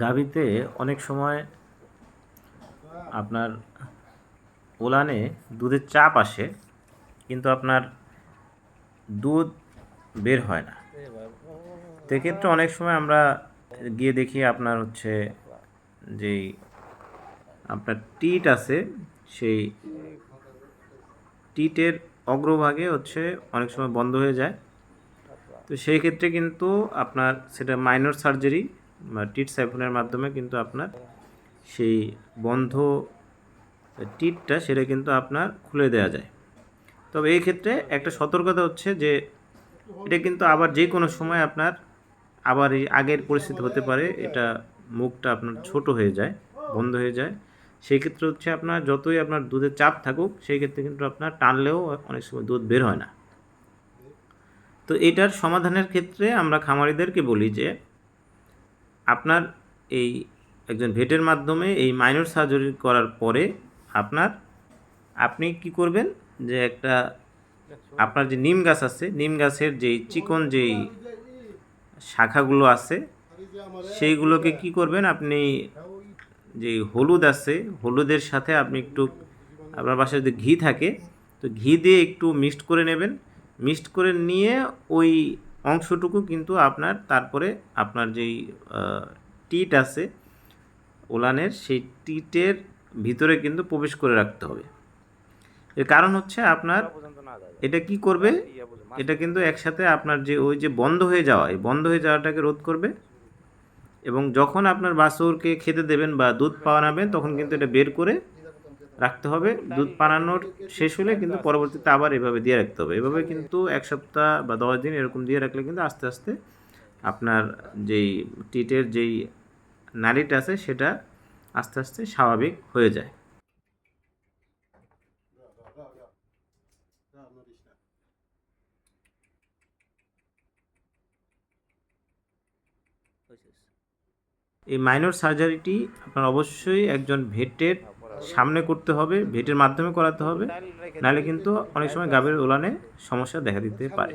গাভীতে অনেক সময় আপনার ওলানে দুধের চাপ আসে, কিন্তু আপনার দুধ বের হয় না। সেক্ষেত্রে অনেক সময় আমরা গিয়ে দেখি আপনার হচ্ছে যেই আপনার টিট আছে, সেই টিটের অগ্রভাগে হচ্ছে অনেক সময় বন্ধ হয়ে যায়। তো সেই ক্ষেত্রে কিন্তু আপনার সেটা মাইনর সার্জারি টিট সাইফনের মাধ্যমে কিন্তু আপনার সেই বন্ধ টিটটা সেটা কিন্তু আপনার খুলে দেওয়া যায়। তবে এই ক্ষেত্রে একটা সতর্কতা হচ্ছে যে এটা কিন্তু আবার যে কোনো সময় আপনার আবার এই আগের পরিস্থিতি হতে পারে, এটা মুখটা আপনার ছোট হয়ে যায়, বন্ধ হয়ে যায়। সেই ক্ষেত্রে হচ্ছে আপনার যতই আপনার দুধের চাপ থাকুক, সেই ক্ষেত্রে কিন্তু আপনার টানলেও অনেক সময় দুধ বের হয় না। তো এটার সমাধানের ক্ষেত্রে আমরা খামারিদেরকে বলি যে আপনার এই একজন ভেটের মাধ্যমে এই মাইনর সার্জারি করার পরে আপনার, আপনি কি করবেন যে একটা আপনার যে নিম গাছ আছে, নিম গাছের যেই চিকন যেই শাখাগুলো আছে, সেইগুলোকে কি করবেন? আপনি যে হলুদ আছে, হলুদের সাথে আপনি একটু আপনার বাসায় যদি ঘি থাকে, তো ঘি দিয়ে একটু মিক্সড করে নেবেন। মিক্সড করে নিয়ে ওই অংশটুকু কিন্তু আপনার তারপরে আপনার যেই টিট আছে ওলানের সেই টিটের ভিতরে কিন্তু প্রবেশ করে রাখতে হবে। এর কারণ হচ্ছে আপনার এটা কি করবে? এটা কিন্তু একসাথে আপনার যে ওই যে বন্ধ হয়ে যাওয়া এই বন্ধ হয়ে যাওয়াটাকে রোধ করবে। এবং যখন আপনার বাছুরকে খেতে দেবেন বা দুধ পাওয়ানাবেন তখন কিন্তু এটা বের করে রাখতে হবে। দুধ পানানোর শেষ হলে কিন্তু পরবর্তীতে আবার এভাবে দিয়ে রাখতে হবে। এভাবে কিন্তু এক সপ্তাহ বা দশ দিন এরকম দিয়ে রাখলে কিন্তু আস্তে আস্তে আপনার যেই টিটের যেই নাড়িটা আছে সেটা আস্তে আস্তে স্বাভাবিক হয়ে যায়। এই মাইনর সার্জারিটি আপনার অবশ্যই একজন ভেটের সামনে করতে হবে, ভেটের মাধ্যমে করাতে হবে। নাহলে কিন্তু অনেক সময় গাভীর উলানে সমস্যা দেখা দিতে পারে।